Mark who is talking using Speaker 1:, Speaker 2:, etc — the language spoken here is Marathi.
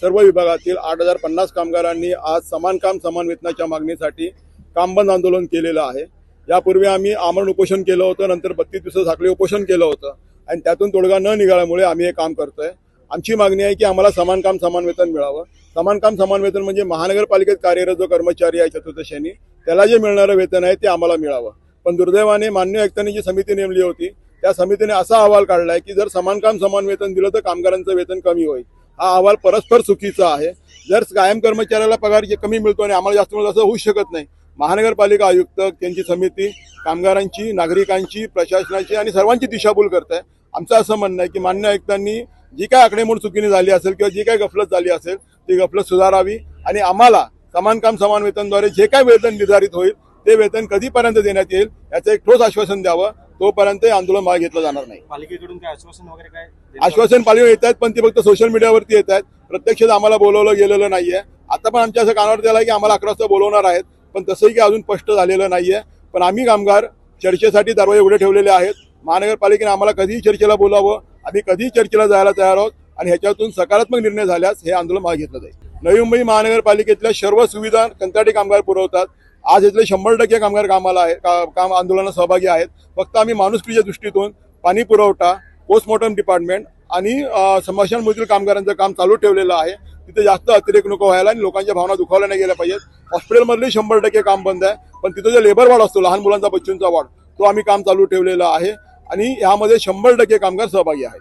Speaker 1: सर्व विभागातील आठ हजार पन्नास कामगारांनी आज समान काम समान वेतनाच्या मागणीसाठी कामबंद आंदोलन केलेलं आहे. यापूर्वी आम्ही आमरण उपोषण केलं होतं नंतर बत्तीस दिवस साखळी उपोषण केलं होतं आणि त्यातून तोडगा न निघाल्यामुळे आम्ही हे काम करतोय. आमची मागणी आहे की आम्हाला समान काम समान वेतन मिळावं. समान काम समान वेतन म्हणजे महानगरपालिकेत कार्यरत जो कर्मचारी आहे चतुर्दशेनी त्याला जे मिळणारं वेतन आहे ते आम्हाला मिळावं. पण दुर्दैवाने मान्य आयुक्तांनी जी समिती नेमली होती त्या समितीने असा अहवाल काढलाय की जर समान काम समान वेतन दिलं तर कामगारांचं वेतन कमी होईल. हा अहवाल परस्पर चुकीचा आहे. जर कायम कर्मचाऱ्याला पगार जे कमी मिळतो आणि आम्हाला जास्त मिळतो असं होऊ शकत नाही. महानगरपालिका आयुक्त त्यांची समिती कामगारांची नागरिकांची प्रशासनाची आणि सर्वांची दिशाभूल करत आहे आमचं असं म्हणणं आहे की मान्य आयुक्तांनी जी काय आकडेमोड चुकीने झाली असेल किंवा जी काय गफलत झाली असेल ती गफलत सुधारावी आणि आम्हाला समान काम समान वेतनद्वारे जे काय वेतन निर्धारित होईल ते वेतन कधीपर्यंत देण्यात येईल याचं एक ठोस आश्वासन द्यावं. तोपर्यंत आंदोलन मागे घेतलं जाणार नाही.
Speaker 2: पालिकेकडून काय आश्वासन वगैरे काय
Speaker 1: आश्वासन पालिका येत आहेत पण ती फक्त सोशल मीडियावरती येत आहेत. प्रत्यक्षात आम्हाला बोलवलं गेलेलं नाहीये. आता पण आमच्या असं कानावर त्याला की आम्हाला अकरा वाजता बोलवणार आहेत पण तसंही की अजून स्पष्ट झालेलं नाहीये. पण आम्ही कामगार चर्चेसाठी दरवाजे उघडे ठेवलेले आहेत. महानगरपालिकेने आम्हाला कधीही चर्चेला बोलावं. आम्ही कधीही चर्चेला जायला तयार आहोत आणि ह्याच्यातून सकारात्मक निर्णय झाल्यास हे आंदोलन मागे घेतलं जाईल. नवी मुंबई महानगरपालिकेतल्या सर्व सुविधा कंत्राटी कामगार पुरवतात. आज इथले शंभर टक्के कामगार कामाला आहे का- काम आंदोलनात सहभागी आहेत. फक्त आम्ही माणुसकीच्या दृष्टीतून पाणी पुरवठा पोस्टमॉर्टम डिपार्टमेंट आणि समस्यांमधील कामगारांचं काम चालू ठेवलेलं आहे. तिथे जास्त अतिरेक नको व्हायला आणि लोकांच्या भावना दुखावल्या नाही गेल्या पाहिजेत. हॉस्पिटलमधले शंभर टक्के काम बंद आहे पण तिथं जो लेबर वाढ असतो लहान मुलांचा बच्चूंचा वाढ तो आम्ही काम चालू ठेवलेला आहे. आणि यामध्ये शंभर टक्के कामगार सहभागी आहेत.